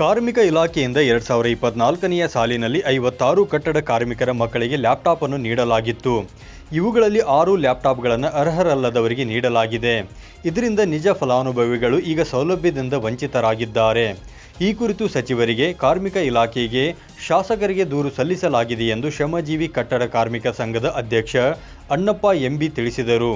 ಕಾರ್ಮಿಕ ಇಲಾಖೆಯಿಂದ ಎರಡ್ ಸಾವಿರ ಇಪ್ಪತ್ನಾಲ್ಕನೆಯ ಸಾಲಿನಲ್ಲಿ ಐವತ್ತಾರು ಕಟ್ಟಡ ಕಾರ್ಮಿಕರ ಮಕ್ಕಳಿಗೆ ಲ್ಯಾಪ್ಟಾಪ್ ಅನ್ನು ನೀಡಲಾಗಿತ್ತು. ಇವುಗಳಲ್ಲಿ ಆರು ಲ್ಯಾಪ್ಟಾಪ್ಗಳನ್ನು ಅರ್ಹರಲ್ಲದವರಿಗೆ ನೀಡಲಾಗಿದೆ. ಇದರಿಂದ ನಿಜ ಫಲಾನುಭವಿಗಳು ಈಗ ಸೌಲಭ್ಯದಿಂದ ವಂಚಿತರಾಗಿದ್ದಾರೆ. ಈ ಕುರಿತು ಸಚಿವರಿಗೆ, ಕಾರ್ಮಿಕ ಇಲಾಖೆಗೆ, ಶಾಸಕರಿಗೆ ದೂರು ಸಲ್ಲಿಸಲಾಗಿದೆ ಎಂದು ಶ್ರಮಜೀವಿ ಕಟ್ಟಡ ಕಾರ್ಮಿಕ ಸಂಘದ ಅಧ್ಯಕ್ಷ ಅಣ್ಣಪ್ಪ ಎಂಬಿ ತಿಳಿಸಿದರು.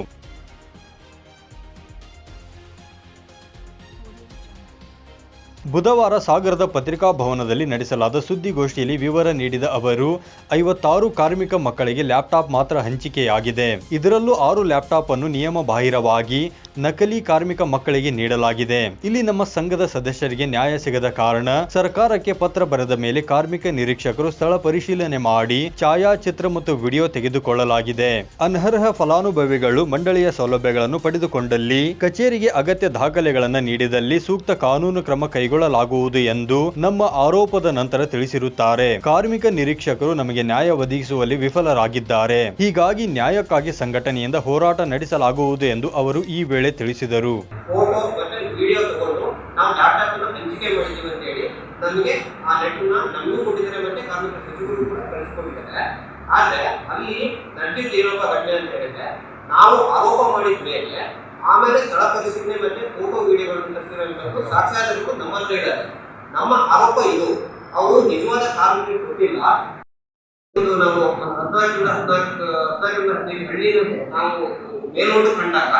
ಬುಧವಾರ ಸಾಗರದ ಪತ್ರಿಕಾ ಭವನದಲ್ಲಿ ನಡೆಸಲಾದ ಸುದ್ದಿಗೋಷ್ಠಿಯಲ್ಲಿ ವಿವರ ನೀಡಿದ ಅವರು, ಐವತ್ತಾರು ಕಾರ್ಮಿಕ ಮಕ್ಕಳಿಗೆ ಲ್ಯಾಪ್ಟಾಪ್ ಮಾತ್ರ ಹಂಚಿಕೆಯಾಗಿದೆ. ಇದರಲ್ಲೂ ಆರು ಲ್ಯಾಪ್ಟಾಪ್ ಅನ್ನು ನಿಯಮ ಬಾಹಿರವಾಗಿ ನಕಲಿ ಕಾರ್ಮಿಕ ಮಕ್ಕಳಿಗೆ ನೀಡಲಾಗಿದೆ. ಇಲ್ಲಿ ನಮ್ಮ ಸಂಘದ ಸದಸ್ಯರಿಗೆ ನ್ಯಾಯ ಸಿಗದ ಕಾರಣ ಸರ್ಕಾರಕ್ಕೆ ಪತ್ರ ಬರೆದ ಮೇಲೆ ಕಾರ್ಮಿಕ ನಿರೀಕ್ಷಕರು ಸ್ಥಳ ಪರಿಶೀಲನೆ ಮಾಡಿ ಛಾಯಾಚಿತ್ರ ಮತ್ತು ವಿಡಿಯೋ ತೆಗೆದುಕೊಳ್ಳಲಾಗಿದೆ. ಅನರ್ಹ ಫಲಾನುಭವಿಗಳು ಮಂಡಳಿಯ ಸೌಲಭ್ಯಗಳನ್ನು ಪಡೆದುಕೊಂಡಲ್ಲಿ ಕಚೇರಿಗೆ ಅಗತ್ಯ ದಾಖಲೆಗಳನ್ನು ನೀಡಿದಲ್ಲಿ ಸೂಕ್ತ ಕಾನೂನು ಕ್ರಮ ಕೈಗೊಳ್ಳಲಾಗುವುದು ಎಂದು ನಮ್ಮ ಆರೋಪದ ನಂತರ ತಿಳಿಸಿರುತ್ತಾರೆ. ಕಾರ್ಮಿಕ ನಿರೀಕ್ಷಕರು ನಮಗೆ ನ್ಯಾಯ ಒದಗಿಸುವಲ್ಲಿ ವಿಫಲರಾಗಿದ್ದಾರೆ. ಹೀಗಾಗಿ ನ್ಯಾಯಕ್ಕಾಗಿ ಸಂಘಟನೆಯಿಂದ ಹೋರಾಟ ನಡೆಸಲಾಗುವುದು ಎಂದು ಅವರು ಈ ವೇಳೆ ತಿಳಿಸಿದರು. ಕೂಡ ಕಳಿಸ್ಕೊಂಡಿದ್ದಾರೆ. ಆದ್ರೆ ಅಲ್ಲಿ ಅಂತ ನಾವು ಆರೋಪ ಮಾಡಿದ ಮೇಲೆ ಆಮೇಲೆ ಸ್ಥಳ ಪರಿಶೀಲನೆ ಮತ್ತೆ ಫೋಟೋ ವಿಡಿಯೋಗಳನ್ನು ತರಿಸಿರುವಂತದ್ದು ಸಾಕ್ಷಾಧಾರಗಳು ನಮ್ಮ ಹತ್ರ ನಮ್ಮ ಆರೋಪ ಇದು. ಅವರು ನಿಜವಾದ ಕಾರಣ ಕೊಟ್ಟಿಲ್ಲ ಇದು ನಾವು ಹದಿನಾಲ್ಕರಿಂದ ಹದಿನಾಲ್ಕು ಹದಿನಾಲ್ಕರಿಂದ ಹದಿನೈದು ಹಳ್ಳಿನ ನಾವು ಮೇಲ್ನೋಟ ಕಂಡಾಗ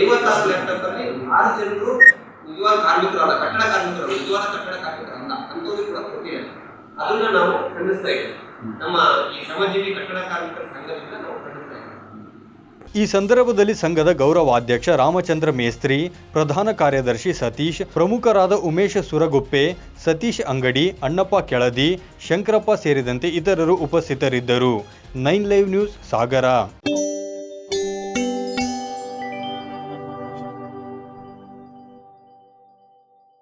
ಐವತ್ತಾರು ಲ್ಯಾಪ್ಟಾಪ್ ಅಲ್ಲಿ ಆರು ಜನರು ನಿಜವಾದ ಕಟ್ಟಡ ಕಾರ್ಮಿಕರು ನಿಜವಾದ ಕಟ್ಟಡ ಕಾರ್ಮಿಕರಲ್ಲ ಅಂತವ್ರಿಗೆ ಕೂಡ ಕೊಟ್ಟಿದ್ದಾರೆ ಅದನ್ನ ನಾವು ಖಂಡಿಸ್ತಾ ಇದ್ದೇವೆ. ನಮ್ಮ ಈ ಶ್ರಮಜೀವಿ ಕಟ್ಟಡ ಕಾರ್ಮಿಕರ ಸಂಘದಿಂದ ನಾವು ಖಂಡಿಸ್ತಾ ಇದ್ದೇವೆ. ಈ ಸಂದರ್ಭದಲ್ಲಿ ಸಂಘದ ಗೌರವಾಧ್ಯಕ್ಷ ರಾಮಚಂದ್ರ ಮೇಸ್ತ್ರಿ, ಪ್ರಧಾನ ಕಾರ್ಯದರ್ಶಿ ಸತೀಶ್, ಪ್ರಮುಖರಾದ ಉಮೇಶ್ ಸುರಗುಪ್ಪೆ, ಸತೀಶ್ ಅಂಗಡಿ, ಅಣ್ಣಪ್ಪ ಕೆಳದಿ, ಶಂಕರಪ್ಪ ಸೇರಿದಂತೆ ಇತರರು ಉಪಸ್ಥಿತರಿದ್ದರು. Nine live news, Sagara.